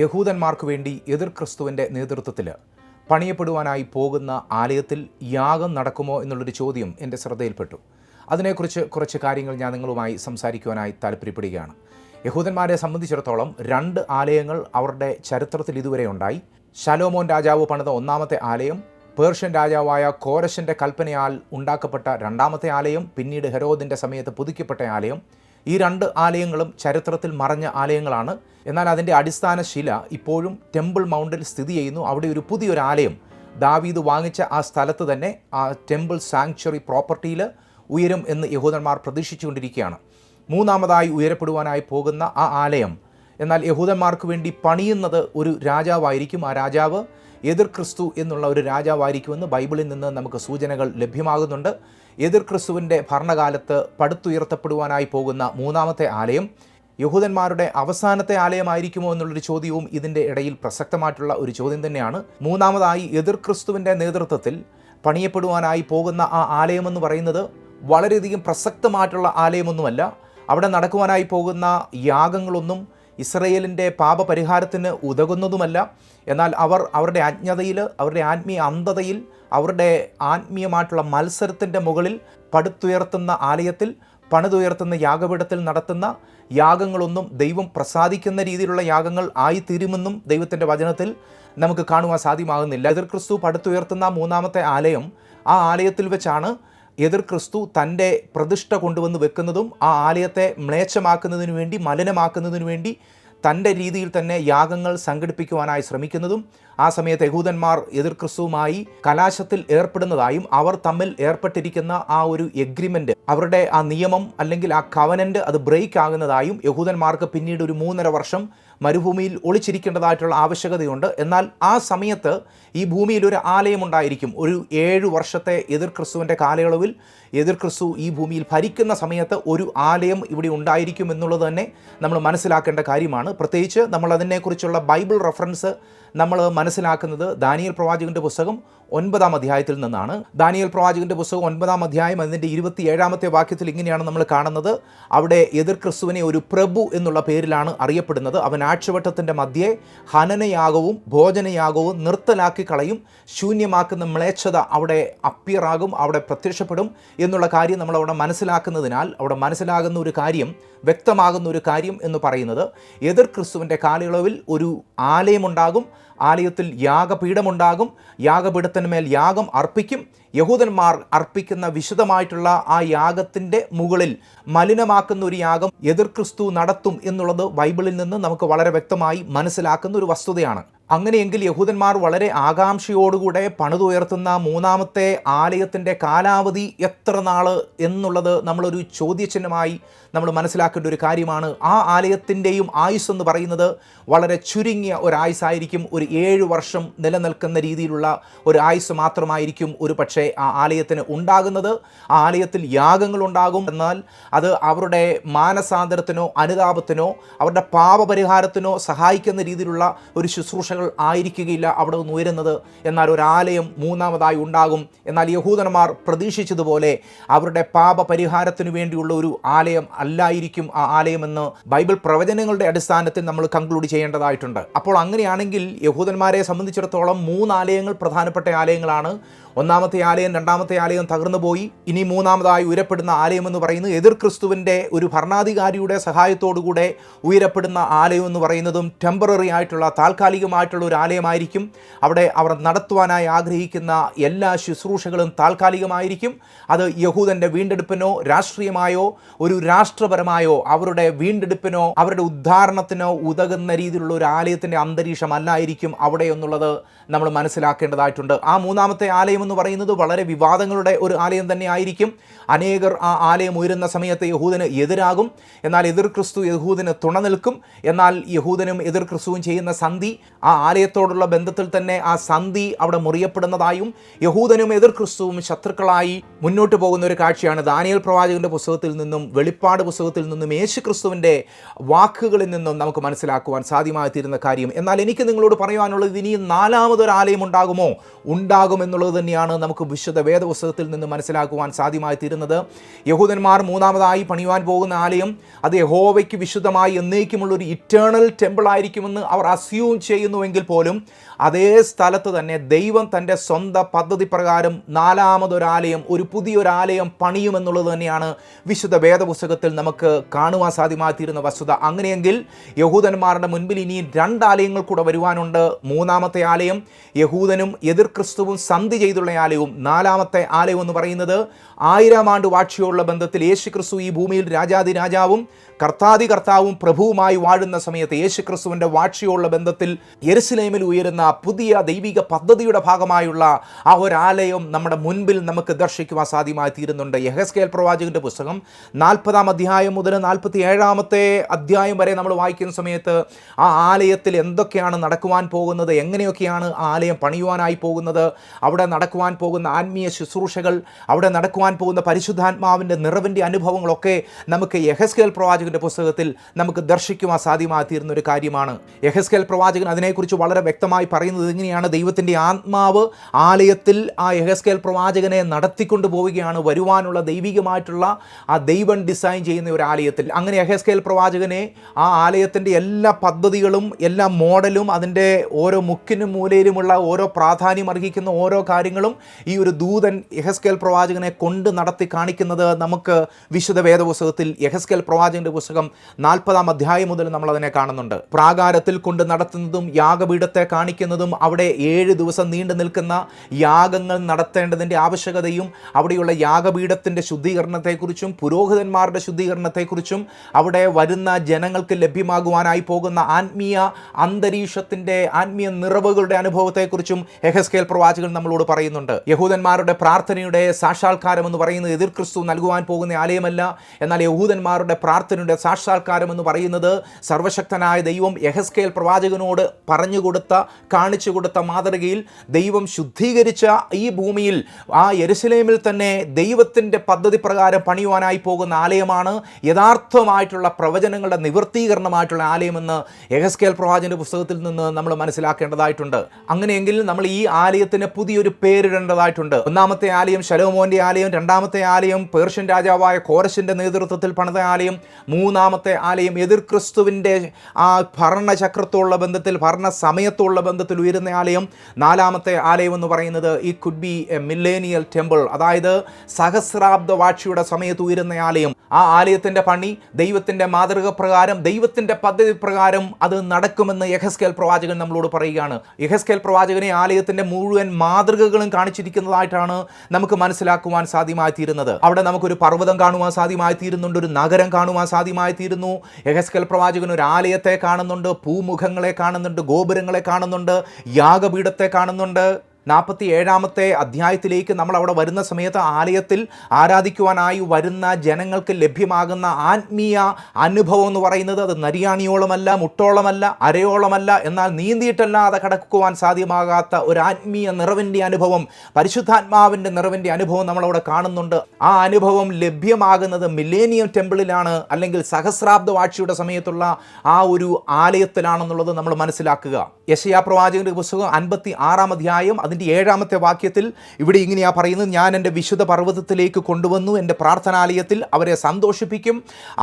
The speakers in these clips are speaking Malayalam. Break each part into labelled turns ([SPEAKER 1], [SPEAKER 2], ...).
[SPEAKER 1] യഹൂദന്മാർക്ക് വേണ്ടി എതിർ ക്രിസ്തുവിൻ്റെ നേതൃത്വത്തിൽ പണിയപ്പെടുവാനായി പോകുന്ന ആലയത്തിൽ യാഗം നടക്കുമോ എന്നുള്ളൊരു ചോദ്യം എൻ്റെ ശ്രദ്ധയിൽപ്പെട്ടു അതിനെക്കുറിച്ച് കുറച്ച് കാര്യങ്ങൾ ഞാൻ നിങ്ങളുമായി സംസാരിക്കുവാനായി താല്പര്യപ്പെടുകയാണ് യഹൂദന്മാരെ സംബന്ധിച്ചിടത്തോളം രണ്ട് ആലയങ്ങൾ അവരുടെ ചരിത്രത്തിൽ ഇതുവരെ ഉണ്ടായി ശലോമോൻ രാജാവ് പണിത ഒന്നാമത്തെ ആലയം പേർഷ്യൻ രാജാവായ കോരശൻ്റെ കൽപ്പനയാൽ ഉണ്ടാക്കപ്പെട്ട രണ്ടാമത്തെ ആലയം പിന്നീട് ഹെരോദിൻ്റെ സമയത്ത് പുതുക്കപ്പെട്ട ആലയം ഈ രണ്ട് ആലയങ്ങളും ചരിത്രത്തിൽ മറഞ്ഞ ആലയങ്ങളാണ് എന്നാൽ അതിൻ്റെ അടിസ്ഥാന ശില ഇപ്പോഴും ടെമ്പിൾ മൗണ്ടിൽ സ്ഥിതി ചെയ്യുന്നു അവിടെ ഒരു പുതിയൊരു ആലയം ദാവീദ് വാങ്ങിച്ച ആ സ്ഥലത്ത് തന്നെ ആ ടെമ്പിൾ സാങ്ച്വറി പ്രോപ്പർട്ടിയിൽ ഉയരും എന്ന് യഹൂദന്മാർ പ്രതീക്ഷിച്ചുകൊണ്ടിരിക്കുകയാണ് മൂന്നാമതായി ഉയരപ്പെടുവാനായി പോകുന്ന ആ ആലയം എന്നാൽ യഹൂദന്മാർക്ക് വേണ്ടി പണിയുന്നത് ഒരു രാജാവായിരിക്കും ആ രാജാവ് എതിർ ക്രിസ്തു എന്നുള്ള ഒരു രാജാവായിരിക്കുമെന്ന് ബൈബിളിൽ നിന്ന് നമുക്ക് സൂചനകൾ ലഭ്യമാകുന്നുണ്ട് എതിർ ക്രിസ്തുവിൻ്റെ ഭരണകാലത്ത് പടുത്തുയർത്തപ്പെടുവാനായി പോകുന്ന മൂന്നാമത്തെ ആലയം യഹൂദന്മാരുടെ അവസാനത്തെ ആലയമായിരിക്കുമോ എന്നുള്ളൊരു ചോദ്യവും ഇതിൻ്റെ ഇടയിൽ പ്രസക്തമായിട്ടുള്ള ഒരു ചോദ്യം തന്നെയാണ് മൂന്നാമതായി എതിർ ക്രിസ്തുവിൻ്റെ നേതൃത്വത്തിൽ പണിയപ്പെടുവാനായി പോകുന്ന ആ ആലയമെന്ന് പറയുന്നത് വളരെയധികം പ്രസക്തമായിട്ടുള്ള ആലയമൊന്നുമല്ല അവിടെ നടക്കുവാനായി പോകുന്ന യാഗങ്ങളൊന്നും ഇസ്രയേലിൻ്റെ പാപപരിഹാരത്തിന് ഉതകുന്നതുമല്ല എന്നാൽ അവർ അവരുടെ അജ്ഞതയിൽ അവരുടെ ആത്മീയ അന്ധതയിൽ അവരുടെ ആത്മീയമായിട്ടുള്ള മത്സരത്തിൻ്റെ മുകളിൽ പടുത്തുയർത്തുന്ന ആലയത്തിൽ പണിതുയർത്തുന്ന യാഗപീഠത്തിൽ നടത്തുന്ന യാഗങ്ങളൊന്നും ദൈവം പ്രസാദിക്കുന്ന രീതിയിലുള്ള യാഗങ്ങൾ ആയിത്തീരുമെന്നും ദൈവത്തിൻ്റെ വചനത്തിൽ നമുക്ക് കാണുവാൻ സാധ്യമാകുന്നില്ല ക്രിസ്തു പടുത്തുയർത്തുന്ന മൂന്നാമത്തെ ആലയം ആ ആലയത്തിൽ വെച്ചാണ് എതിർ ക്രിസ്തു തൻ്റെ പ്രതിഷ്ഠ കൊണ്ടുവന്ന് വെക്കുന്നതും ആ ആലയത്തെ മ്ലേച്ഛമാക്കുന്നതിനു വേണ്ടി മലിനമാക്കുന്നതിനു വേണ്ടി തൻ്റെ രീതിയിൽ തന്നെ യാഗങ്ങൾ സംഘടിപ്പിക്കുവാനായി ശ്രമിക്കുന്നതും ആ സമയത്ത് യഹൂദന്മാർ എതിർ ക്രിസ്തുവുമായി കലാശത്തിൽ ഏർപ്പെടുന്നതായും അവർ തമ്മിൽ ഏർപ്പെട്ടിരിക്കുന്ന ആ ഒരു എഗ്രിമെൻ്റ് അവരുടെ ആ നിയമം അല്ലെങ്കിൽ ആ കവനൻ്റ് അത് ബ്രേക്ക് ആകുന്നതായും യഹൂദന്മാർക്ക് പിന്നീട് ഒരു മൂന്നര വർഷം മരുഭൂമിയിൽ ഒളിച്ചിരിക്കേണ്ടതായിട്ടുള്ള ആവശ്യകതയുണ്ട് എന്നാൽ ആ സമയത്ത് ഈ ഭൂമിയിൽ ഒരു ആലയമുണ്ടായിരിക്കും ഒരു ഏഴ് വർഷത്തെ എതിർ ക്രിസ്തുവിൻ്റെ കാലയളവിൽ എതിർ ക്രിസ്തു ഈ ഭൂമിയിൽ ഭരിക്കുന്ന സമയത്ത് ഒരു ആലയം ഇവിടെ ഉണ്ടായിരിക്കും എന്നുള്ളത് തന്നെ നമ്മൾ മനസ്സിലാക്കേണ്ട കാര്യമാണ് പ്രത്യേകിച്ച് നമ്മൾ അതിനെക്കുറിച്ചുള്ള ബൈബിൾ റെഫറൻസ് നമ്മൾ മനസ്സിലാക്കുന്നത് ദാനിയൽ പ്രവാചകൻ്റെ പുസ്തകം ഒൻപതാം അധ്യായത്തിൽ നിന്നാണ് ദാനിയൽ പ്രവാചകന്റെ പുസ്തകം ഒൻപതാം അധ്യായം അതിൻ്റെ ഇരുപത്തി ഏഴാമത്തെ വാക്യത്തിൽ ഇങ്ങനെയാണ് നമ്മൾ കാണുന്നത് അവിടെ എതിർ ക്രിസ്തുവിനെ ഒരു പ്രഭു എന്നുള്ള പേരിലാണ് അറിയപ്പെടുന്നത് അവൻ ആക്ഷവട്ടത്തിൻ്റെ മധ്യേ ഹനനയാകവും ഭോജനയാകവും നിർത്തലാക്കി കളയും ശൂന്യമാക്കുന്ന മ്ലേച്ഛത അവിടെ അപ്പിയറാകും അവിടെ പ്രത്യക്ഷപ്പെടും എന്നുള്ള കാര്യം നമ്മൾ അവിടെ മനസ്സിലാക്കുന്നതിനാൽ അവിടെ മനസ്സിലാകുന്ന ഒരു കാര്യം വ്യക്തമാകുന്ന ഒരു കാര്യം എന്ന് പറയുന്നത് എതിർ ക്രിസ്തുവിൻ്റെ കാലയളവിൽ ഒരു ആലയമുണ്ടാകും ആലയത്തിൽ യാഗപീഠമുണ്ടാകും യാഗപീഠത്തിന്മേൽ യാഗം അർപ്പിക്കും യഹൂദന്മാർ അർപ്പിക്കുന്ന വിശദമായിട്ടുള്ള ആ യാഗത്തിൻ്റെ മുകളിൽ മലിനമാക്കുന്ന ഒരു യാഗം എതിർ ക്രിസ്തു നടത്തും എന്നുള്ളത് ബൈബിളിൽ നിന്ന് നമുക്ക് വളരെ വ്യക്തമായി മനസ്സിലാക്കുന്ന ഒരു വസ്തുതയാണ് അങ്ങനെയെങ്കിൽ യഹൂദന്മാർ വളരെ ആകാംക്ഷയോടുകൂടെ പണിതുയർത്തുന്ന മൂന്നാമത്തെ ആലയത്തിൻ്റെ കാലാവധി എത്ര നാൾ എന്നുള്ളത് നമ്മളൊരു ചോദ്യചിഹ്നമായി നമ്മൾ മനസ്സിലാക്കേണ്ട ഒരു കാര്യമാണ് ആ ആലയത്തിൻ്റെയും ആയുസ് എന്ന് പറയുന്നത് വളരെ ചുരുങ്ങിയ ഒരു ആയുസായിരിക്കും ഒരു ഏഴ് വർഷം നിലനിൽക്കുന്ന രീതിയിലുള്ള ഒരു ആയുസ് മാത്രമായിരിക്കും ഒരു പക്ഷേ ആ ആലയത്തിന് ഉണ്ടാകുന്നത് ആ ആലയത്തിൽ യാഗങ്ങളുണ്ടാകും എന്നാൽ അത് അവരുടെ മാനസാന്തരത്തിനോ അനുതാപത്തിനോ അവരുടെ പാപപരിഹാരത്തിനോ സഹായിക്കുന്ന രീതിയിലുള്ള ഒരു ശുശ്രൂഷ പ്രാർത്ഥനകൾ ആയിരിക്കുകയില്ല അവിടെ നിന്ന് ഉയരുന്നത് എന്നാൽ ആലയം മൂന്നാമതായി ഉണ്ടാകും എന്നാൽ യഹൂദന്മാർ പ്രതീക്ഷിച്ചതുപോലെ അവരുടെ പാപപരിഹാരത്തിനു വേണ്ടിയുള്ള ഒരു ആലയം അല്ലായിരിക്കും ആ ആലയമെന്ന് ബൈബിൾ പ്രവചനങ്ങളുടെ അടിസ്ഥാനത്തിൽ നമ്മൾ കൺക്ലൂഡ് ചെയ്യേണ്ടതായിട്ടുണ്ട് അപ്പോൾ അങ്ങനെയാണെങ്കിൽ യഹൂദന്മാരെ സംബന്ധിച്ചിടത്തോളം മൂന്ന് ആലയങ്ങൾ പ്രധാനപ്പെട്ട ആലയങ്ങളാണ് ഒന്നാമത്തെ ആലയം രണ്ടാമത്തെ ആലയം തകർന്നു പോയി ഇനി മൂന്നാമതായി ഉയരപ്പെടുന്ന ആലയം എന്ന് പറയുന്നത് എതിർ ക്രിസ്തുവിൻ്റെ ഒരു ഭരണാധികാരിയുടെ സഹായത്തോടുകൂടെ ഉയരപ്പെടുന്ന ആലയം എന്ന് പറയുന്നതും ടെമ്പററി ആയിട്ടുള്ള താൽക്കാലികമായിട്ടുള്ള ഒരു ആലയമായിരിക്കും അവിടെ അവർ നടത്തുവാനായി ആഗ്രഹിക്കുന്ന എല്ലാ ശുശ്രൂഷകളും താൽക്കാലികമായിരിക്കും അത് യഹൂദൻ്റെ വീണ്ടെടുപ്പിനോ രാഷ്ട്രീയമായോ ഒരു രാഷ്ട്രപരമായോ അവരുടെ വീണ്ടെടുപ്പിനോ അവരുടെ ഉദ്ധാരണത്തിനോ ഉതകുന്ന രീതിയിലുള്ള ഒരു ആലയത്തിൻ്റെ അന്തരീക്ഷം അല്ലായിരിക്കും അവിടെ എന്നുള്ളത് നമ്മൾ മനസ്സിലാക്കേണ്ടതായിട്ടുണ്ട് ആ മൂന്നാമത്തെ ആലയം എന്ന് പറയുന്നത് വളരെ വിവാദങ്ങളുടെ ഒരു ആലയം തന്നെ ആയിരിക്കും അനേകർ ആ ആലയം ഉയരുന്ന സമയത്ത് യഹൂദന് എതിരാകും എന്നാൽ എതിർ ക്രിസ്തു യഹൂദന് തുണ നിൽക്കും എന്നാൽ യഹൂദനും എതിർ ക്രിസ്തുവും ചെയ്യുന്ന സന്ധി ആ ആലയത്തോടുള്ള ബന്ധത്തിൽ തന്നെ ആ സന്ധി അവിടെ മുറിയപ്പെടുന്നതായും യഹൂദനും എതിർ ക്രിസ്തുവും ശത്രുക്കളായി മുന്നോട്ട് പോകുന്ന ഒരു കാഴ്ചയാണ് ദാനിയൽ പ്രവാചകന്റെ പുസ്തകത്തിൽ നിന്നും വെളിപ്പാട് പുസ്തകത്തിൽ നിന്നും യേശു ക്രിസ്തുവിൻ്റെ വാക്കുകളിൽ നിന്നും നമുക്ക് മനസ്സിലാക്കുവാൻ സാധ്യമായി തീരുന്ന കാര്യം എന്നാൽ എനിക്ക് നിങ്ങളോട് പറയുവാനുള്ളത് ഇനിയും നാലാമതൊരു ആലയം ഉണ്ടാകുമോ എന്നുള്ളത് തന്നെയാണ് തന്നെയാണ് നമുക്ക് വിശുദ്ധ വേദപുസ്തകത്തിൽ നിന്ന് മനസ്സിലാക്കുവാൻ സാധ്യമായി തീരുന്നത് യഹൂദന്മാർ മൂന്നാമതായി പണിയുവാൻ പോകുന്ന ആലയം അത് യഹോവയ്ക്ക് വിശുദ്ധമായി എന്നേക്കുമുള്ളൊരു ഇറ്റേണൽ ടെമ്പിൾ ആയിരിക്കുമെന്ന് അവർ അസ്യൂം ചെയ്യുന്നുവെങ്കിൽ പോലും അതേ സ്ഥലത്ത് തന്നെ ദൈവം തൻ്റെ സ്വന്തം പദ്ധതി പ്രകാരം നാലാമതൊരാലയം ഒരു പുതിയൊരാലയം പണിയുമെന്നുള്ളത് തന്നെയാണ് വിശുദ്ധ വേദപുസ്തകത്തിൽ നമുക്ക് കാണുവാൻ സാധ്യമാക്കിയിരുന്ന വസ്തുത അങ്ങനെയെങ്കിൽ യഹൂദന്മാരുടെ മുൻപിൽ ഇനിയും രണ്ടാലയങ്ങൾ കൂടെ വരുവാനുണ്ട് മൂന്നാമത്തെ ആലയം യഹൂദനും എതിർ ക്രിസ്തുവും സന്ധി ചെയ്തുള്ള ആലയവും നാലാമത്തെ ആലയം എന്ന് പറയുന്നത് ആയിരം ആണ്ട് വാഴ്ചയുള്ള ബന്ധത്തിൽ യേശു ക്രിസ്തു ഈ ഭൂമിയിൽ രാജാതി രാജാവും കർത്താതി കർത്താവും പ്രഭുവുമായി വാഴുന്ന സമയത്ത് യേശു ക്രിസ്തുവിൻ്റെ വാഴ്ചയുള്ള ബന്ധത്തിൽ യെരുസലേമിൽ ഉയരുന്ന പുതിയ ദൈവിക പദ്ധതിയുടെ ഭാഗമായുള്ള ആ ഒരാലയം നമ്മുടെ മുൻപിൽ നമുക്ക് ദർശിക്കുവാൻ സാധ്യമായി തീരുന്നുണ്ട് യഹസ്കേൽ പ്രവാചകന്റെ പുസ്തകം നാൽപ്പതാം അധ്യായം മുതൽ നാൽപ്പത്തി ഏഴാമത്തെ അധ്യായം വരെ നമ്മൾ വായിക്കുന്ന സമയത്ത് ആ ആലയത്തിൽ എന്തൊക്കെയാണ് നടക്കുവാൻ പോകുന്നത് എങ്ങനെയൊക്കെയാണ് ആ ആലയം പണിയുവാനായി പോകുന്നത് അവിടെ നടക്കുവാൻ പോകുന്ന ആത്മീയ ശുശ്രൂഷകൾ അവിടെ നടക്കുവാൻ പോകുന്ന പരിശുദ്ധാത്മാവിൻ്റെ നിറവിൻ്റെ അനുഭവങ്ങളൊക്കെ നമുക്ക് യഹസ്കേൽ പ്രവാചകന്റെ പുസ്തകത്തിൽ നമുക്ക് ദർശിക്കുവാൻ സാധ്യമായി തീരുന്ന ഒരു കാര്യമാണ് യഹസ്കേൽ പ്രവാചകൻ അതിനെക്കുറിച്ച് വളരെ വ്യക്തമായി പറയുന്നത് ഇങ്ങനെയാണ് ദൈവത്തിൻ്റെ ആത്മാവ് ആലയത്തിൽ ആ യഹസ്കേൽ പ്രവാചകനെ നടത്തിക്കൊണ്ട് പോവുകയാണ് വരുവാനുള്ള ദൈവികമായിട്ടുള്ള ആ ദൈവം ഡിസൈൻ ചെയ്യുന്ന ഒരു ആലയത്തിൽ അങ്ങനെ യഹസ്കേൽ പ്രവാചകനെ ആ ആലയത്തിൻ്റെ എല്ലാ പദ്ധതികളും എല്ലാ മോഡലും അതിൻ്റെ ഓരോ മുക്കിനും മൂലയിലുമുള്ള ഓരോ പ്രാധാന്യം അർഹിക്കുന്ന ഓരോ കാര്യങ്ങളും ഈ ഒരു ദൂതൻ യഹസ്കേൽ പ്രവാചകനെ കൊണ്ട് നടത്തി കാണിക്കുന്നത് നമുക്ക് വിശുദ്ധ വേദപുസ്തകത്തിൽ യഹസ്കേൽ പ്രവാചകൻ്റെ പുസ്തകം നാൽപ്പതാം അധ്യായം മുതൽ നമ്മൾ അതിനെ കാണുന്നുണ്ട് പ്രാകാരത്തിൽ കൊണ്ട് നടത്തുന്നതും യാഗപീഠത്തെ കാണിക്കുന്ന ഉപയോഗിക്കുന്നതും അവിടെ ഏഴ് ദിവസം നീണ്ടു നിൽക്കുന്ന യാഗങ്ങൾ നടത്തേണ്ടതിൻ്റെ ആവശ്യകതയും അവിടെയുള്ള യാഗപീഠത്തിൻ്റെ ശുദ്ധീകരണത്തെക്കുറിച്ചും പുരോഹിതന്മാരുടെ ശുദ്ധീകരണത്തെക്കുറിച്ചും അവിടെ വരുന്ന ജനങ്ങൾക്ക് ലഭ്യമാകുവാനായി പോകുന്ന ആത്മീയ അന്തരീക്ഷത്തിൻ്റെ ആത്മീയ നിറവുകളുടെ അനുഭവത്തെക്കുറിച്ചും എഹസ്കേൽ പ്രവാചകൻ നമ്മളോട് പറയുന്നുണ്ട് യഹൂദന്മാരുടെ പ്രാർത്ഥനയുടെ സാക്ഷാത്കാരം എന്ന് പറയുന്നത് എതിർ ക്രിസ്തു നൽകുവാൻ പോകുന്ന ആലയമല്ല എന്നാൽ യഹൂദന്മാരുടെ പ്രാർത്ഥനയുടെ സാക്ഷാത്കാരം എന്ന് പറയുന്നത് സർവശക്തനായ ദൈവം യഹസ്കേൽ പ്രവാചകനോട് പറഞ്ഞുകൊടുത്ത കാണിച്ചു കൊടുത്ത മാതൃകയിൽ ദൈവം ശുദ്ധീകരിച്ച ഈ ഭൂമിയിൽ ആ യെരുസലേമിൽ തന്നെ ദൈവത്തിൻ്റെ പദ്ധതി പ്രകാരം പണിയുവാനായി പോകുന്ന ആലയമാണ് യഥാർത്ഥമായിട്ടുള്ള പ്രവചനങ്ങളുടെ നിവൃത്തീകരണമായിട്ടുള്ള ആലയമെന്ന് എഹസ്കേൽ പ്രവാചൻ്റെ പുസ്തകത്തിൽ നിന്ന് നമ്മൾ മനസ്സിലാക്കേണ്ടതായിട്ടുണ്ട് അങ്ങനെയെങ്കിൽ നമ്മൾ ഈ ആലയത്തിന് പുതിയൊരു പേരിടേണ്ടതായിട്ടുണ്ട് ഒന്നാമത്തെ ആലയം ശലോമോൻ്റെ ആലയം രണ്ടാമത്തെ ആലയം പേർഷ്യൻ രാജാവായ കോരശിൻ്റെ നേതൃത്വത്തിൽ പണിത ആലയം മൂന്നാമത്തെ ആലയം എതിർ ക്രിസ്തുവിൻ്റെ ആ ഭരണചക്രത്തോടുള്ള ബന്ധത്തിൽ ഭരണ സമയത്തോടുള്ള ബന്ധത്തിൽ അത്ഭുതത്തിൽ ഉയരുന്ന ആലയം നാലാമത്തെ ആലയം എന്ന് പറയുന്നത് ഈ could be a millennial temple അതായത് സഹസ്രാബ്ദ വാഴ്ചയുടെ സമയത്ത് ഉയരുന്ന ആലയം ആ ആലയത്തിൻ്റെ പണി ദൈവത്തിൻ്റെ മാതൃക പ്രകാരം ദൈവത്തിൻ്റെ പദ്ധതി പ്രകാരം അത് നടക്കുമെന്ന് യഹസ്കേൽ പ്രവാചകൻ നമ്മളോട് പറയുകയാണ് യഹസ്കേൽ പ്രവാചകനെ ആലയത്തിൻ്റെ മുഴുവൻ മാതൃകകളും കാണിച്ചിരിക്കുന്നതായിട്ടാണ് നമുക്ക് മനസ്സിലാക്കുവാൻ സാധ്യമായി തീരുന്നത് അവിടെ നമുക്കൊരു പർവ്വതം കാണുവാൻ സാധ്യമായി തീരുന്നുണ്ട് ഒരു നഗരം കാണുവാൻ സാധ്യമായി തീരുന്നു യഹസ്കേൽ പ്രവാചകൻ ഒരു ആലയത്തെ കാണുന്നുണ്ട് പൂമുഖങ്ങളെ കാണുന്നുണ്ട് ഗോപുരങ്ങളെ കാണുന്നുണ്ട് കാണുന്നുണ്ട് യാഗപീഠത്തെ കാണുന്നുണ്ട് നാൽപ്പത്തി ഏഴാമത്തെ അധ്യായത്തിലേക്ക് നമ്മൾ അവിടെ വരുന്ന സമയത്ത് ആലയത്തിൽ ആരാധിക്കുവാനായി വരുന്ന ജനങ്ങൾക്ക് ലഭ്യമാകുന്ന ആത്മീയ അനുഭവം എന്ന് പറയുന്നത് അത് നരിയാണിയോളമല്ല മുട്ടോളമല്ല അരയോളമല്ല എന്നാൽ നീന്തിയിട്ടല്ലാതെ കടക്കുവാൻ സാധ്യമാകാത്ത ഒരു ആത്മീയ നിറവിൻ്റെ അനുഭവം പരിശുദ്ധാത്മാവിൻ്റെ നിറവിൻ്റെ അനുഭവം നമ്മളവിടെ കാണുന്നുണ്ട് ആ അനുഭവം ലഭ്യമാകുന്നത് മില്ലേനിയം ടെമ്പിളിലാണ് അല്ലെങ്കിൽ സഹസ്രാബ്ദ വാഴ്ചയുടെ സമയത്തുള്ള ആ ഒരു ആലയത്തിലാണെന്നുള്ളത് നമ്മൾ മനസ്സിലാക്കുക യശയാ പ്രവാചകന്റെ പുസ്തകം അൻപത്തി ആറാം അധ്യായം അതിൻ്റെ ഏഴാമത്തെ വാക്യത്തിൽ ഇവിടെ ഇങ്ങനെയാ പറയുന്നത് ഞാൻ എൻ്റെ വിശുദ്ധ പർവ്വതത്തിലേക്ക് കൊണ്ടുവന്നു എൻ്റെ പ്രാർത്ഥനാലയത്തിൽ അവരെ സന്തോഷിപ്പിക്കും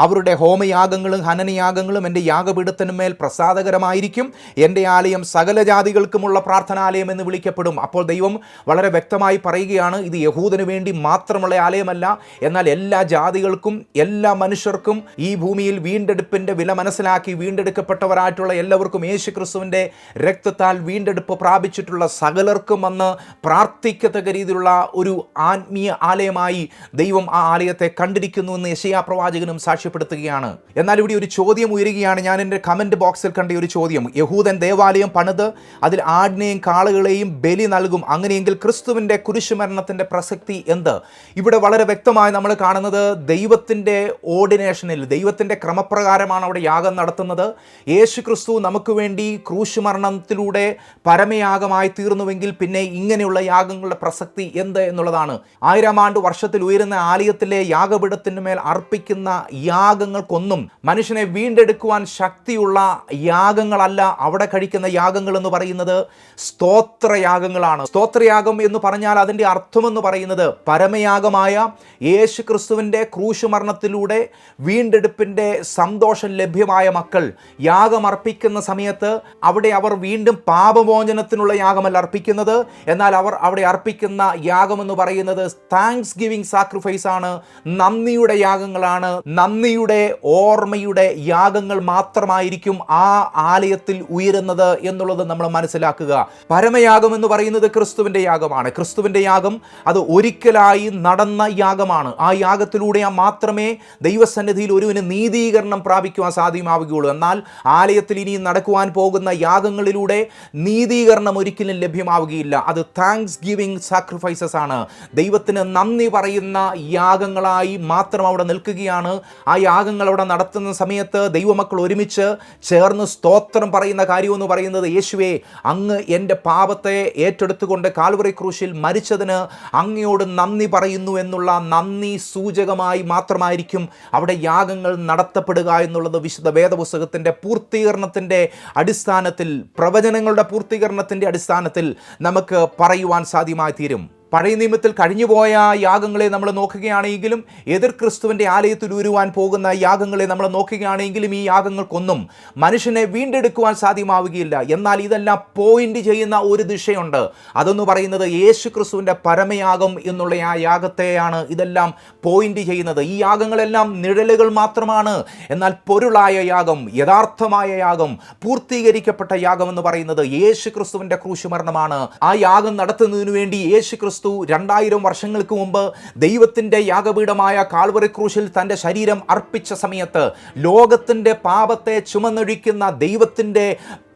[SPEAKER 1] അവരുടെ ഹോമയാഗങ്ങളും ഹനനയാഗങ്ങളും എൻ്റെ മേൽ പ്രസാദകരമായിരിക്കും എൻ്റെ ആലയം സകല ജാതികൾക്കുമുള്ള പ്രാർത്ഥനാലയം എന്ന് വിളിക്കപ്പെടും അപ്പോൾ ദൈവം വളരെ വ്യക്തമായി പറയുകയാണ് ഇത് യഹൂദന് വേണ്ടി മാത്രമുള്ള ആലയമല്ല എന്നാൽ എല്ലാ ജാതികൾക്കും എല്ലാ മനുഷ്യർക്കും ഈ ഭൂമിയിൽ വീണ്ടെടുപ്പിൻ്റെ വില മനസ്സിലാക്കി വീണ്ടെടുക്കപ്പെട്ടവരായിട്ടുള്ള എല്ലാവർക്കും യേശുക്രിസ്തുവിൻ്റെ രക്തത്താൽ വീണ്ടെടുപ്പ് പ്രാപിച്ചിട്ടുള്ള സകലർക്കും വന്ന് പ്രാർത്ഥിക്കത്തക്ക രീതിയിലുള്ള ഒരു ആത്മീയ ആലയമായി ദൈവം ആ ആലയത്തെ കണ്ടിരിക്കുന്നു എന്ന് യശയാ പ്രവാചകനും സാക്ഷ്യപ്പെടുത്തുകയാണ് എന്നാൽ ഇവിടെ ഒരു ചോദ്യം ഉയരുകയാണ് ഞാൻ എൻ്റെ കമൻറ്റ് ബോക്സിൽ കണ്ട ഒരു ചോദ്യം യഹൂദൻ ദേവാലയം പണിത് അതിൽ ആടിനെയും കാളുകളെയും ബലി നൽകും അങ്ങനെയെങ്കിൽ ക്രിസ്തുവിൻ്റെ കുരിശുമരണത്തിൻ്റെ പ്രസക്തി എന്ത് ഇവിടെ വളരെ വ്യക്തമായി നമ്മൾ കാണുന്നത് ദൈവത്തിൻ്റെ ഓർഡിനേഷനിൽ ദൈവത്തിൻ്റെ ക്രമപ്രകാരമാണ് അവിടെ യാഗം നടത്തുന്നത് യേശു ക്രിസ്തു നമുക്ക് വേണ്ടി ക്രൂശുമരണത്തിലൂടെ പരമയാഗമായി തീർന്നുവെങ്കിൽ പിന്നെ പിന്നെ ഇങ്ങനെയുള്ള യാഗങ്ങളുടെ പ്രസക്തി എന്ത് എന്നുള്ളതാണ് ആയിരം ആണ്ട് വർഷത്തിൽ ഉയരുന്ന ആലയത്തിലെ യാഗപീഠത്തിന് മേൽ അർപ്പിക്കുന്ന യാഗങ്ങൾക്കൊന്നും മനുഷ്യനെ വീണ്ടെടുക്കുവാൻ ശക്തിയുള്ള യാഗങ്ങളല്ല അവിടെ കഴിക്കുന്ന യാഗങ്ങൾ എന്ന് പറയുന്നത് സ്തോത്രയാഗങ്ങളാണ് സ്തോത്രയാഗം എന്ന് പറഞ്ഞാൽ അതിൻ്റെ അർത്ഥമെന്ന് പറയുന്നത് പരമയാഗമായ യേശു ക്രിസ്തുവിൻ്റെ ക്രൂശുമരണത്തിലൂടെ വീണ്ടെടുപ്പിൻ്റെ സന്തോഷം ലഭ്യമായ മക്കൾ യാഗം അർപ്പിക്കുന്ന സമയത്ത് അവിടെ അവർ വീണ്ടും പാപമോചനത്തിനുള്ള യാഗമല്ല അർപ്പിക്കുന്നത് എന്നാൽ അവർ അവിടെ അർപ്പിക്കുന്ന എന്ന് പറയുന്നത് താങ്ക്സ് ഗിവിംഗ് സാക്രിഫൈസ് ആണ് നന്ദിയുടെ യാഗങ്ങളാണ് നന്ദിയുടെ ഓർമ്മയുടെ യാഗങ്ങൾ മാത്രമായിരിക്കും ആ ആലയത്തിൽ ഉയരുന്നത് എന്നുള്ളത് നമ്മൾ മനസ്സിലാക്കുക പരമയാഗം എന്ന് പറയുന്നത് ക്രിസ്തുവിൻ്റെ യാഗമാണ് ക്രിസ്തുവിൻ്റെ യാഗം അത് ഒരിക്കലായി നടന്ന യാഗമാണ് ആ യാഗത്തിലൂടെ മാത്രമേ ദൈവസന്നിധിയിൽ ഒരുവിന് നീതീകരണം പ്രാപിക്കുവാൻ സാധ്യമാവുകയുള്ളൂ എന്നാൽ ആലയത്തിൽ ഇനി നടക്കുവാൻ പോകുന്ന യാഗങ്ങളിലൂടെ നീതീകരണം ഒരിക്കലും ലഭ്യമാവുകയില്ല ഇല്ല അത് താങ്ക്സ് ഗിവിങ് സാക്രിഫൈസസ് ആണ് ദൈവത്തിന് നന്ദി പറയുന്ന യാഗങ്ങളായി മാത്രം അവിടെ നിൽക്കുകയാണ് ആ യാഗങ്ങൾ അവിടെ നടത്തുന്ന സമയത്ത് ദൈവമക്കൾ ഒരുമിച്ച് ചേർന്ന് സ്തോത്രം പറയുന്ന കാര്യമെന്ന് പറയുന്നത് യേശുവേ അങ്ങ് എൻ്റെ പാപത്തെ ഏറ്റെടുത്തുകൊണ്ട് കാൽവറി ക്രൂശിൽ മരിച്ചതിന് അങ്ങയോട് നന്ദി പറയുന്നു എന്നുള്ള നന്ദി സൂചകമായി മാത്രമായിരിക്കും അവിടെ യാഗങ്ങൾ നടത്തപ്പെടുക എന്നുള്ളത് വിശുദ്ധ വേദപുസ്തകത്തിൻ്റെ പൂർത്തീകരണത്തിൻ്റെ അടിസ്ഥാനത്തിൽ പ്രവചനങ്ങളുടെ പൂർത്തീകരണത്തിൻ്റെ അടിസ്ഥാനത്തിൽ നമുക്ക് പറയുവാൻ സാധ്യമായി തീരും പഴയ നിയമത്തിൽ കഴിഞ്ഞുപോയ യാഗങ്ങളെ നമ്മൾ നോക്കുകയാണെങ്കിലും എതിർ ക്രിസ്തുവിൻ്റെ ആലയത്തിൽ ഉരുവാൻ പോകുന്ന യാഗങ്ങളെ നമ്മൾ നോക്കുകയാണെങ്കിലും ഈ യാഗങ്ങൾക്കൊന്നും മനുഷ്യനെ വീണ്ടെടുക്കുവാൻ സാധ്യമാവുകയില്ല എന്നാൽ ഇതെല്ലാം പോയിന്റ് ചെയ്യുന്ന ഒരു ദിശയുണ്ട് അതെന്ന് പറയുന്നത് യേശു ക്രിസ്തുവിൻ്റെ പരമയാഗം എന്നുള്ള ആ യാഗത്തെയാണ് ഇതെല്ലാം പോയിന്റ് ചെയ്യുന്നത് ഈ യാഗങ്ങളെല്ലാം നിഴലുകൾ മാത്രമാണ് എന്നാൽ പൊരുളായ യാഗം യഥാർത്ഥമായ യാഗം പൂർത്തീകരിക്കപ്പെട്ട യാഗം എന്ന് പറയുന്നത് യേശു ക്രിസ്തുവിൻ്റെ ക്രൂശുമരണമാണ് ആ യാഗം നടത്തുന്നതിന് വേണ്ടി യേശു ക്രിസ്തു ക്രിസ്തു രണ്ടായിരം വർഷങ്ങൾക്ക് മുമ്പ് ദൈവത്തിൻ്റെ യാഗപീഠമായ കാൽവറി ക്രൂശിൽ തൻ്റെ ശരീരം അർപ്പിച്ച സമയത്ത് ലോകത്തിൻ്റെ പാപത്തെ ചുമന്നൊഴിക്കുന്ന ദൈവത്തിൻ്റെ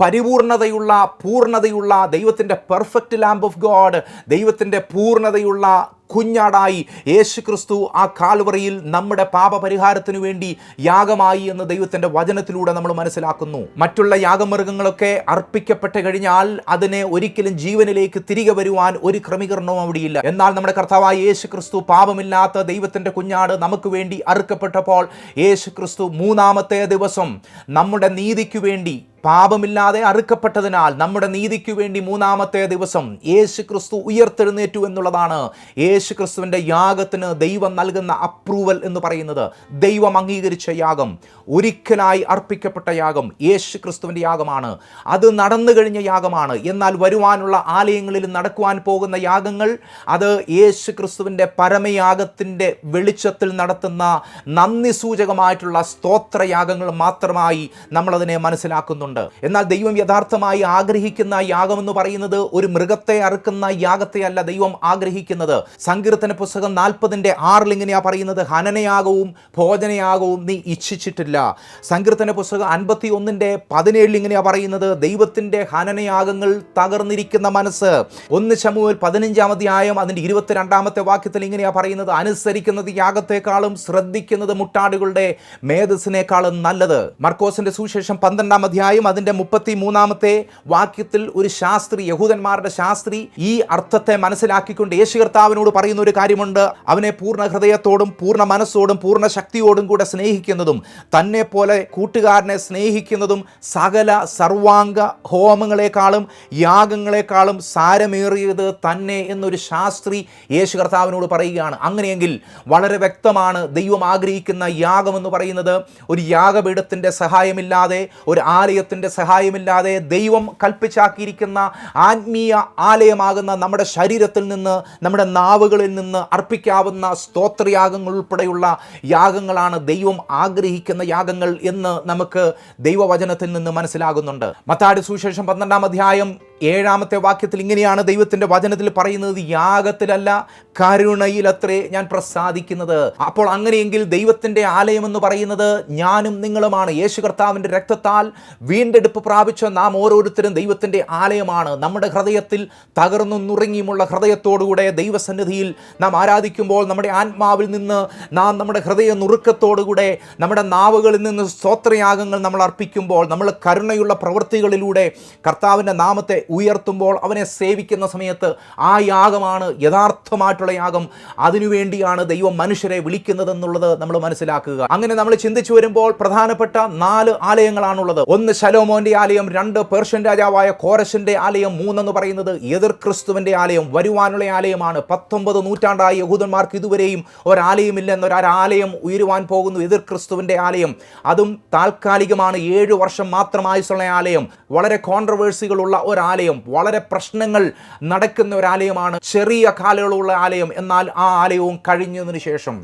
[SPEAKER 1] പരിപൂർണതയുള്ള പൂർണ്ണതയുള്ള ദൈവത്തിൻ്റെ പെർഫെക്റ്റ് ലാംബ് ഓഫ് ഗോഡ് ദൈവത്തിൻ്റെ പൂർണ്ണതയുള്ള കുഞ്ഞാടായി യേശുക്രിസ്തു ആ കാൽവറിയിൽ നമ്മുടെ പാപപരിഹാരത്തിനു വേണ്ടി യാഗമായി എന്ന് ദൈവത്തിൻ്റെ വചനത്തിലൂടെ നമ്മൾ മനസ്സിലാക്കുന്നു മറ്റുള്ള യാഗമൃഗങ്ങളൊക്കെ അർപ്പിക്കപ്പെട്ട് കഴിഞ്ഞാൽ അതിനെ ഒരിക്കലും ജീവനിലേക്ക് തിരികെ വരുവാൻ ഒരു ക്രമീകരണവും അവിടെയില്ല എന്നാൽ നമ്മുടെ കർത്താവായ യേശു ക്രിസ്തു പാപമില്ലാത്ത ദൈവത്തിൻ്റെ കുഞ്ഞാട് നമുക്ക് വേണ്ടി അറുക്കപ്പെട്ടപ്പോൾ യേശു ക്രിസ്തു മൂന്നാമത്തെ ദിവസം നമ്മുടെ നീതിക്ക് വേണ്ടി പാപമില്ലാതെ അറുക്കപ്പെട്ടതിനാൽ നമ്മുടെ നീതിക്കു വേണ്ടി മൂന്നാമത്തെ ദിവസം യേശു ക്രിസ്തു ഉയർത്തെഴുന്നേറ്റു എന്നുള്ളതാണ് യേശു ക്രിസ്തുവിൻ്റെ യാഗത്തിന് ദൈവം നൽകുന്ന അപ്രൂവൽ എന്ന് പറയുന്നത് ദൈവം അംഗീകരിച്ച യാഗം ഒരിക്കലായി അർപ്പിക്കപ്പെട്ട യാഗം യേശു ക്രിസ്തുവിൻ്റെ യാഗമാണ് അത് നടന്നു കഴിഞ്ഞ യാഗമാണ് എന്നാൽ വരുവാനുള്ള ആലയങ്ങളിൽ നടക്കുവാൻ പോകുന്ന യാഗങ്ങൾ അത് യേശു ക്രിസ്തുവിൻ്റെ പരമയാഗത്തിൻ്റെ വെളിച്ചത്തിൽ നടത്തുന്ന നന്ദി സൂചകമായിട്ടുള്ള സ്തോത്രയാഗങ്ങൾ മാത്രമായി നമ്മളതിനെ മനസ്സിലാക്കുന്നുണ്ട് യാഗമുണ്ട് എന്നാൽ ദൈവം യഥാർത്ഥമായി ആഗ്രഹിക്കുന്ന യാഗമെന്ന് പറയുന്നത് ഒരു മൃഗത്തെ അറുക്കുന്ന യാഗത്തെയല്ല ദൈവം ആഗ്രഹിക്കുന്നത് സങ്കീർത്തന പുസ്തകം നാൽപ്പതിൻ്റെ ആറിൽ ഇങ്ങനെയാ പറയുന്നത് ഹനനയാകവും ഭോജനയാകവും നീ ഇച്ഛിച്ചിട്ടില്ല സങ്കീർത്തന പുസ്തകം അൻപത്തി ഒന്നിൻ്റെ പതിനേഴിൽ ഇങ്ങനെയാ പറയുന്നത് ദൈവത്തിൻ്റെ ഹനനയാഗങ്ങൾ തകർന്നിരിക്കുന്ന മനസ്സ് ഒന്ന് ചമുവൽ പതിനഞ്ചാം അധ്യായം അതിൻ്റെ ഇരുപത്തിരണ്ടാമത്തെ വാക്യത്തിൽ ഇങ്ങനെയാ പറയുന്നത് അനുസരിക്കുന്നത് യാഗത്തെക്കാളും ശ്രദ്ധിക്കുന്നത് മുട്ടാടുകളുടെ മേധസ്സിനേക്കാളും നല്ലത് മർക്കോസിന്റെ സുവിശേഷം പന്ത്രണ്ടാം അധ്യായം തീർച്ചയായും അതിൻ്റെ മുപ്പത്തി മൂന്നാമത്തെ വാക്യത്തിൽ ഒരു ശാസ്ത്രി യഹൂദന്മാരുടെ ശാസ്ത്രി ഈ അർത്ഥത്തെ മനസ്സിലാക്കിക്കൊണ്ട് യേശു കർത്താവിനോട് പറയുന്ന ഒരു കാര്യമുണ്ട് അവനെ പൂർണ്ണ ഹൃദയത്തോടും പൂർണ്ണ മനസ്സോടും പൂർണ്ണ ശക്തിയോടും കൂടെ സ്നേഹിക്കുന്നതും തന്നെ പോലെ കൂട്ടുകാരനെ സ്നേഹിക്കുന്നതും സകല സർവാംഗ ഹോമങ്ങളെക്കാളും യാഗങ്ങളെക്കാളും സാരമേറിയത് തന്നെ എന്നൊരു ശാസ്ത്രി യേശു കർത്താവിനോട് പറയുകയാണ് അങ്ങനെയെങ്കിൽ വളരെ വ്യക്തമാണ് ദൈവം ആഗ്രഹിക്കുന്ന യാഗം എന്ന് പറയുന്നത് ഒരു യാഗപീഠത്തിൻ്റെ സഹായമില്ലാതെ ഒരു ആലയത്തിൽ ദൈവത്തിൻ്റെ സഹായമില്ലാതെ ദൈവം കൽപ്പിച്ചാക്കിയിരിക്കുന്ന ആത്മീയ ആലയമാകുന്ന നമ്മുടെ ശരീരത്തിൽ നിന്ന് നമ്മുടെ നാവുകളിൽ നിന്ന് അർപ്പിക്കാവുന്ന സ്തോത്രയാഗങ്ങൾ ഉൾപ്പെടെയുള്ള യാഗങ്ങളാണ് ദൈവം ആഗ്രഹിക്കുന്ന യാഗങ്ങൾ എന്ന് നമുക്ക് ദൈവവചനത്തിൽ നിന്ന് മനസ്സിലാകുന്നുണ്ട് മത്താടി സുവിശേഷം പന്ത്രണ്ടാം അധ്യായം ഏഴാമത്തെ വാക്യത്തിൽ ഇങ്ങനെയാണ് ദൈവത്തിൻ്റെ വചനത്തിൽ പറയുന്നത് യാഗത്തിലല്ല കരുണയിലത്രേ ഞാൻ പ്രസാദിക്കുന്നത് അപ്പോൾ അങ്ങനെയെങ്കിൽ ദൈവത്തിൻ്റെ ആലയമെന്ന് പറയുന്നത് ഞാനും നിങ്ങളുമാണ് യേശു കർത്താവിൻ്റെ രക്തത്താൽ വീണ്ടെടുപ്പ് പ്രാപിച്ച നാം ഓരോരുത്തരും ദൈവത്തിൻ്റെ ആലയമാണ് നമ്മുടെ ഹൃദയത്തിൽ തകർന്നു നുറങ്ങിയുമുള്ള ഹൃദയത്തോടുകൂടെ ദൈവസന്നിധിയിൽ നാം ആരാധിക്കുമ്പോൾ നമ്മുടെ ആത്മാവിൽ നിന്ന് നാം നമ്മുടെ ഹൃദയ നുറുക്കത്തോടുകൂടെ നമ്മുടെ നാവുകളിൽ നിന്ന് സ്തോത്രയാഗങ്ങൾ നമ്മൾ അർപ്പിക്കുമ്പോൾ നമ്മൾ കരുണയുള്ള പ്രവൃത്തികളിലൂടെ കർത്താവിൻ്റെ നാമത്തെ ഉയർത്തുമ്പോൾ അവനെ സേവിക്കുന്ന സമയത്ത് ആ യാഗമാണ് യഥാർത്ഥമായിട്ടുള്ള യാഗം അതിനുവേണ്ടിയാണ് ദൈവം മനുഷ്യരെ വിളിക്കുന്നത് എന്നുള്ളത് നമ്മൾ മനസ്സിലാക്കുക അങ്ങനെ നമ്മൾ ചിന്തിച്ചു വരുമ്പോൾ പ്രധാനപ്പെട്ട നാല് ആലയങ്ങളാണുള്ളത് ഒന്ന് ശലോമോന്റെ ആലയം രണ്ട് പേർഷ്യൻ രാജാവായ കോരശന്റെ ആലയം മൂന്നെന്ന് പറയുന്നത് എതിർ ക്രിസ്തുവിന്റെ ആലയം വരുവാനുള്ള ആലയമാണ് പത്തൊമ്പത് നൂറ്റാണ്ടായ യഹൂദന്മാർക്ക് ഇതുവരെയും ഒരാലയമില്ലെന്ന ഒരാലയം ഉയരുവാൻ പോകുന്നു എതിർ ക്രിസ്തുവിന്റെ ആലയം അതും താൽക്കാലികമാണ് ഏഴു വർഷം മാത്രമായിട്ടുള്ള ആലയം വളരെ കോൺട്രവേഴ്സികളുള്ള ഒരാലയം ആലയം വളരെ പ്രശ്നങ്ങൾ നടക്കുന്ന ഒരു ആലയമാണ് ചെറിയ കാലുകളുള്ള ആലയം എന്നാൽ ആ ആലയവും കഴിഞ്ഞതിന് ശേഷം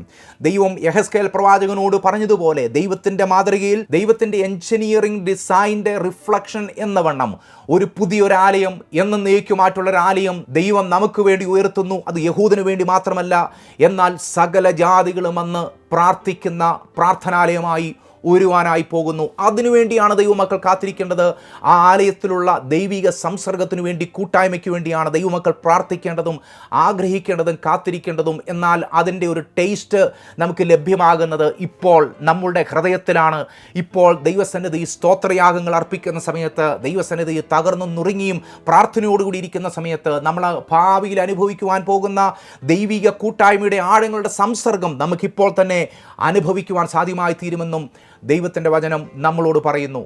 [SPEAKER 1] ദൈവം യഹസ്കേൽ പ്രവാചകനോട് പറഞ്ഞതുപോലെ ദൈവത്തിൻ്റെ മാതൃകയിൽ ദൈവത്തിൻ്റെ എഞ്ചിനീയറിംഗ് ഡിസൈൻ്റെ റിഫ്ലക്ഷൻ എന്ന വണ്ണം ഒരു പുതിയൊരു ആലയം നീക്കുമായിട്ടുള്ളൊരു ഒരു ആലയം ദൈവം നമുക്ക് വേണ്ടി ഉയർത്തുന്നു അത് യഹൂദിനു വേണ്ടി മാത്രമല്ല എന്നാൽ സകല ജാതികളും അന്ന് പ്രാർത്ഥിക്കുന്ന പ്രാർത്ഥനാലയമായി ഉയരുവാനായി പോകുന്നു അതിനുവേണ്ടിയാണ് ദൈവമക്കൾ കാത്തിരിക്കേണ്ടത് ആ ആലയത്തിലുള്ള ദൈവിക സംസർഗത്തിനു വേണ്ടി കൂട്ടായ്മയ്ക്ക് വേണ്ടിയാണ് ദൈവമക്കൾ പ്രാർത്ഥിക്കേണ്ടതും ആഗ്രഹിക്കേണ്ടതും കാത്തിരിക്കേണ്ടതും എന്നാൽ അതിൻ്റെ ഒരു ടേസ്റ്റ് നമുക്ക് ലഭ്യമാകുന്നത് ഇപ്പോൾ നമ്മളുടെ ഹൃദയത്തിലാണ് ഇപ്പോൾ ദൈവസന്നിധി സ്തോത്രയാഗങ്ങൾ അർപ്പിക്കുന്ന സമയത്ത് ദൈവസന്നിധി തകർന്നു നുറുങ്ങിയും പ്രാർത്ഥനയോടുകൂടി ഇരിക്കുന്ന സമയത്ത് നമ്മൾ ഭാവിയിൽ അനുഭവിക്കുവാൻ പോകുന്ന ദൈവിക കൂട്ടായ്മയുടെ ആഴങ്ങളുടെ സംസർഗം നമുക്കിപ്പോൾ തന്നെ അനുഭവിക്കുവാൻ സാധ്യമായി തീരുമെന്നും ദൈവത്തിൻ്റെ വചനം നമ്മളോട് പറയുന്നു